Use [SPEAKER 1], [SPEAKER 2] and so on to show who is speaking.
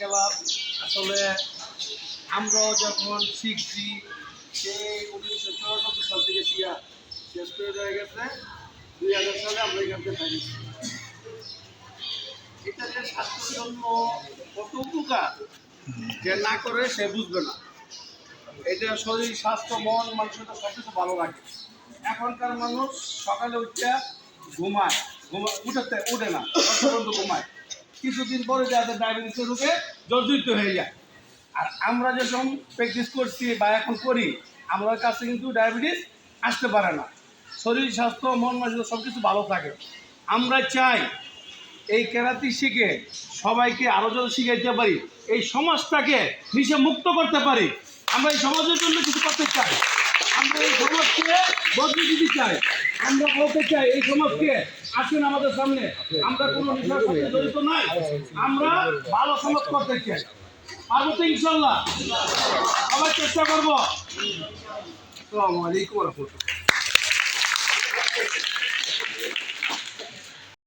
[SPEAKER 1] Club আসলে আমরাও যখন শিখছি উনিশশো সাল থেকে শিয়া শেষ করে হয়ে গেছে। দুই হাজার সালে আমরা এটা যে স্বাস্থ্যের জন্য কত উপকার, যে না করে সে বুঝবে না। এটা শরীর, স্বাস্থ্য, মন, মানসিকতা সব ভালো রাখে। এখনকার মানুষ সকালে উঠে ঘুমায়। ঘুমা উঠে উঠে না ঘুমায়। কিছুদিন পরে যাদের ডায়াবেটিসের রোগে জর্জরিত হয়ে যায়। আর আমরা যখন প্র্যাকটিস করছি বা এখন করি আমার কাছে কিন্তু ডায়াবেটিস আসতে পারে না। শরীর, স্বাস্থ্য, মন মানসিকতা সব কিছু ভালো থাকে। আমরা চাই এই কেরাতি শিখে সবাইকে আরও যদি শিখাইতে পারি, এই সমাজটাকে নিচে মুক্ত করতে পারি। আমরা এই সমাজের জন্য কিছু করতে চাই। আমরা এই সমাজকে বদলে দিতে চাই। আমরা বলতে চাই, এই সমাজকে আসেন আমাদের সামনে। আমরা কোনো নেশার সাথে জড়িত নাই। আমরা ভালো সমাজ করতে চাই। পারব তো ইনশাল্লাহ। সবাই চেষ্টা করব। আসসালামু আলাইকুম রহমতুল্লাহ।